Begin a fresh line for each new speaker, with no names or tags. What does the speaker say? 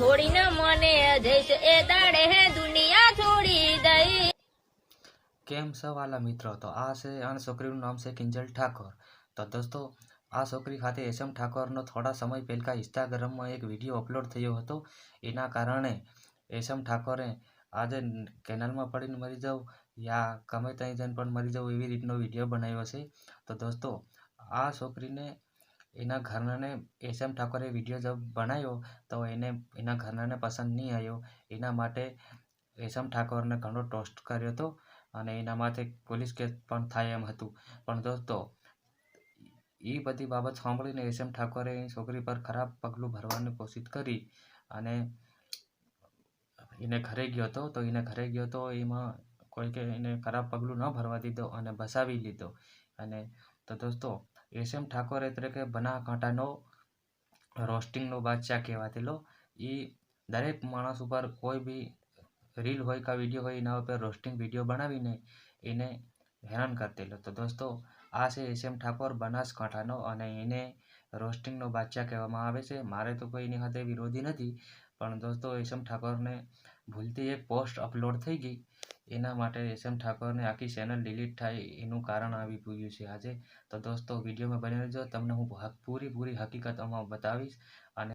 છોડીને મને જઈશ. એ દાડે હે દુનિયા છોડી દઈ.
કેમ સવાલા વાલા મિત્રો? તો આ છે અને છોકરીનું નામ છે કિંજલ ઠાકોર. તો દોસ્તો, આ છોકરી ખાતે એસએમ ઠાકોરનો થોડા સમય પહેલાં ઇન્સ્ટાગ્રામમાં એક વીડિયો અપલોડ થયો હતો. એના કારણે એસએમ ઠાકોરે આજે કેનાલમાં પડીને મરી જાઉં યા ગમે ત્યાં જઈને પણ મરી જાઉં એવી રીતનો વીડિયો બનાવ્યો છે. તો દોસ્તો, આ છોકરીને એના ઘરનાને એસ એમ ઠાકોરે વીડિયો જબ બનાવ્યો તો એને એના ઘરનાને પસંદ નહીં આવ્યો. એના માટે એસ એમ ઠાકોરને ઘણો ટોસ્ટ કર્યો હતો અને એના માથે પોલીસ કેસ પણ થાય એમ હતું. પણ દોસ્તો, એ બધી બાબત સાંભળીને એસ એમ ઠાકોરે છોકરી પર ખરાબ પગલું ભરવાની કોશિશ કરી અને એને ઘરે ગયો હતો. તો એને ઘરે ગયો હતો એમાં કોઈ કે એને ખરાબ પગલું ન ભરવા દીધો અને બસાવી લીધો. અને તો દોસ્તો એસએમ ઠાકોર એટલે કે બનાસકાંઠાનો રોસ્ટિંગનો બાદશાહ કહેવાતેલો એ દરેક માણસ ઉપર કોઈ બી રીલ હોય કે વીડિયો હોય, એના ઉપર રોસ્ટિંગ વીડિયો બનાવીને એને હેરાન કરતેલો તો દોસ્તો, આ છે એસએમ ઠાકોર બનાસકાંઠાનો અને એને રોસ્ટિંગનો બાદશાહ કહેવામાં આવે છે. મારે તો કોઈ એની સાથે વિરોધી નથી, પણ દોસ્તો એસએમ ઠાકોરને ભૂલથી એક પોસ્ટ અપલોડ થઈ ગઈ. એના માટે એસએમ ઠાકોરને આખી ચેનલ ડિલીટ થાય એનું કારણ આવી પૂર્યું છે. આજે તો દોસ્તો વિડીયોમાં બની રહેજો. તમને હું પૂરી પૂરી હકીકત બતાવીશ અને